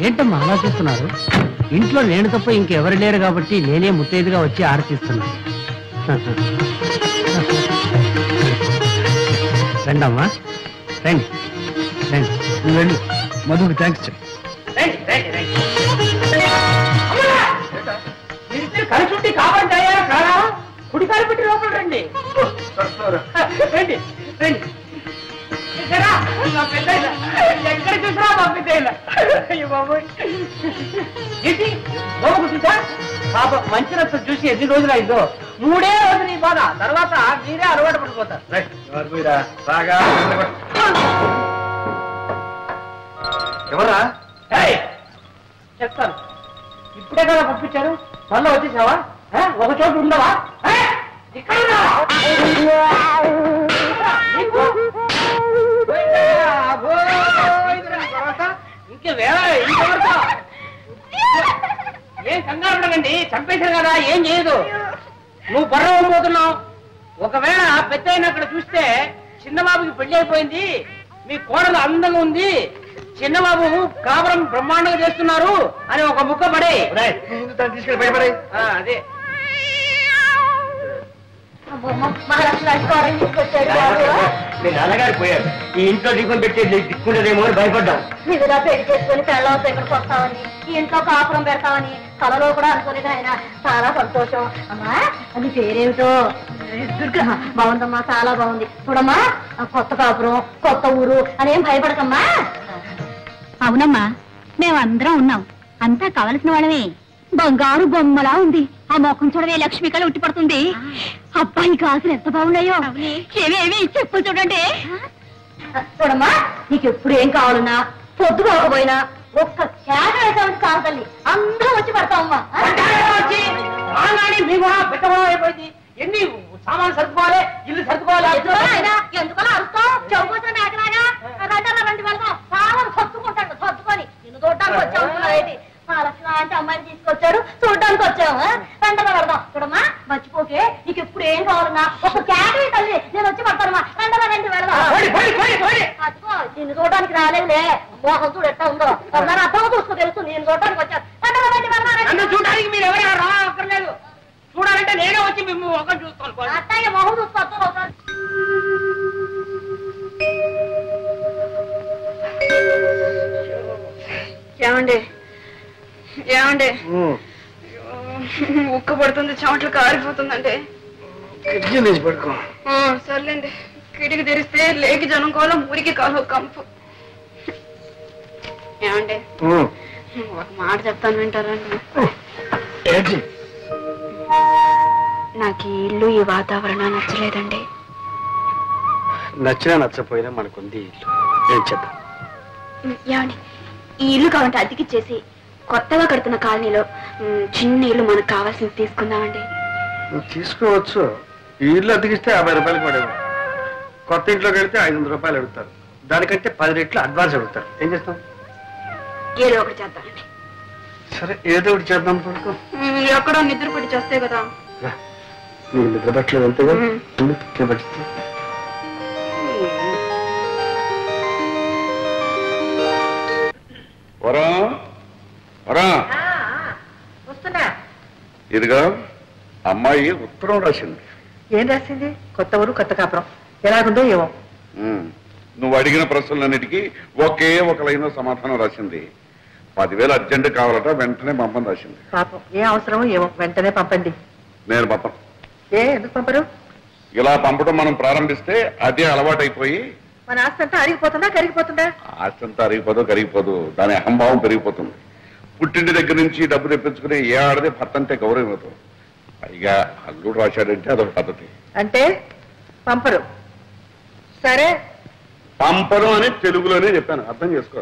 ఏంటమ్మా అలా చూస్తున్నారు? ఇంట్లో నేను తప్ప ఇంకెవరు లేరు కాబట్టి నేనే ముత్తైదుగా వచ్చి ఆరతిస్తున్నాను రండమ్మా. రండి. రండి. నువ్వు వెళ్ళు. మధుకు థ్యాంక్స్ చెప్పు. కలిసి కాపాడాయా కారా కుడికాలు పెట్టి లోపల రండి. రండి రండి? అయ్యో బాబోయ్. ఏంటి? చూసా పాప మంచి రక్తం చూసి ఎన్ని రోజులు అయిందో. మూడే రోజులు ఈ బాధ. తర్వాత మీరే అలవాటు పడిపోతారు బాగా ఎవరా ఏయ్! చెప్తాను. ఇప్పుడే కదా పంపించారు. మళ్ళీ వచ్చేసావా? ఒక చోట ఉండవా? ఇక్కడ కంగారు ఉండకండి చంపేశారు కదా ఏం చేయదు. నువ్వు బర్ర పోతున్నావు ఒకవేళ పెద్ద అక్కడ చూస్తే చిన్నబాబుకి పెళ్ళి అయిపోయింది మీ కోడలు అందంగా ఉంది చిన్నబాబు కాపురం బ్రహ్మాండంగా చేస్తున్నారు అని ఒక ముక్క పడే. తీసుకెళ్ళి భయపడే అదే. మీ నాన్నగారు పోయారు. ఈ ఇంట్లో దీపం పెట్టే దిక్కుండదేమో అని భయపడ్డాం పెళ్ళి చేసుకుని పెళ్ళవతో ఇక్కడికి వస్తామని ఇంట్లో కాపురం పెడతామని కలలో కూడా అనుకోలేదు ఆయన. చాలా సంతోషం. అమ్మా అది పేరేమిటో? దుర్గా బాగుందమ్మా చాలా బాగుంది. చూడమ్మా కొత్త కాపురం కొత్త ఊరు అనేం భయపడకమ్మా. అవునమ్మా మేమందరం ఉన్నాం. అంతా కావలసిన వాళ్ళమే. బంగారు బొమ్మలా ఉంది. ఆ మొఖం చూడవే లక్ష్మి కళ ఉట్టి పడుతుంది. అబ్బాయి గాజులు ఎంత బాగున్నాయో. ఏవేవి చెప్పు చూడండి. చూడమ్మా నీకు ఎప్పుడు ఏం కావాలన్నా పొద్దు పోకపోయినా ఒక్క కేక వేసామంటే చాలు తల్లి. అందరం వచ్చి పడతామమ్మా అయిపోయింది. ఎన్ని సామాన్ సర్దుకోవాలి ఇల్లు సర్దుకోవాలి ఎందుకలా అరుస్తావు? చెవుకోసం మేకలాగా? రండి రండి వెళ్దాం చాలా సర్దుకుంటాడు సర్దుకొని. నిన్ను చూడడానికి వచ్చావు ఏంటి? లక్ష్మి అంటే అమ్మాయిని తీసుకొచ్చాడు చూడడానికి వచ్చాము రండలా పెడదాం. చూడమ్మా మర్చిపోకే నీకు ఎప్పుడు ఏం కావాలన్నా? ఒక క్యాటరీ తల్లి నేను వచ్చి పడతానమ్మా. నిన్ను చూడడానికి రాలేదులే. మోహం చూడు ఎట్లా ఉందో. అందరూ అర్థం చూసుకో తెలుసు నేను చూడడానికి వచ్చాను. నన్ను. చూడడానికి మీరు ఎవరైనా రా అక్కర్లేదు. చూడాలంటే నేనే వచ్చి మిమ్మల్ని ఒక చూస్తాను అత్తయ్య మొహం చూసుకో ఒకసారి ఏమండి? ఏమండి? ఉక్క పడుతుంది చెమటలు కారిపోతుందండి. పడుకో సర్లేండి. కిటికి తెరిస్తే లేకి జనం కోలం ఊరికి కాలు కంపు. ఏమండి? ఒక మాట చెప్తాను వింటారండి నాకు ఈ ఇల్లు ఈ వాతావరణం నచ్చలేదండి. నచ్చినా నచ్చపోయినా మనకుంది ఇల్లు. ఏం చేద్దాం? ఏమండి? ఈ ఇల్లు కావాలంటే అద్దెకిచ్చేసి కొత్తగా కడుతున్న కాలనీలో మ్, చిన్న ఇల్లు మనకు కావాల్సింది తీసుకుందామండి. నువ్వు తీసుకోవచ్చు. ఈ ఇల్లు అతికిస్తే యాభై రూపాయలు పడేవు కొత్త ఇంట్లో కడితే ఐదు వందల రూపాయలు అడుగుతారు. దానికంటే పది రెట్లు అడ్వాన్స్ అడుగుతారు. ఏం చేస్తాం? ఏదో ఒకటి చేద్దామండి. సరే ఏదో ఒకటి చేద్దాం ఎక్కడో నిద్ర పడి చేస్తే కదా. నీకు నిద్ర పట్టలేదు అంతేగా వరం? వస్తున్నా. ఇదిగా అమ్మాయి ఉత్తరం రాసింది. ఏం రాసింది? కొత్త ఊరు కొత్త కాపురం. ఎలాగుందో ఏమో. నువ్వు అడిగిన ప్రశ్నలన్నిటికీ ఒకే ఒక లైన్ సమాధానం రాసింది. పదివేలు అర్జెంట్ కావాలట వెంటనే పంపని రాసింది. పాపం ఏ అవసరమో ఏమో వెంటనే పంపండి. నేను పంపను. ఏ ఎందుకు పంపరు? ఇలా పంపడం మనం ప్రారంభిస్తే అదే అలవాటైపోయి మన ఆస్తి అంతా అరిగిపోతుందా కరిగిపోతుందా? ఆస్తంతా అరిగిపోదు కరిగిపోదు. దాని అహంభావం పెరిగిపోతుంది. పుట్టింటి దగ్గర నుంచి డబ్బు తెప్పించుకునే ఏ ఆడదే భర్త అంటే గౌరవం పైగా అల్లుడు రాశాడంటే అదొక పద్ధతి. అంటే పంపరు. సరే. పంపడం అని తెలుగులోనే చెప్పాను. అర్థం చేసుకో.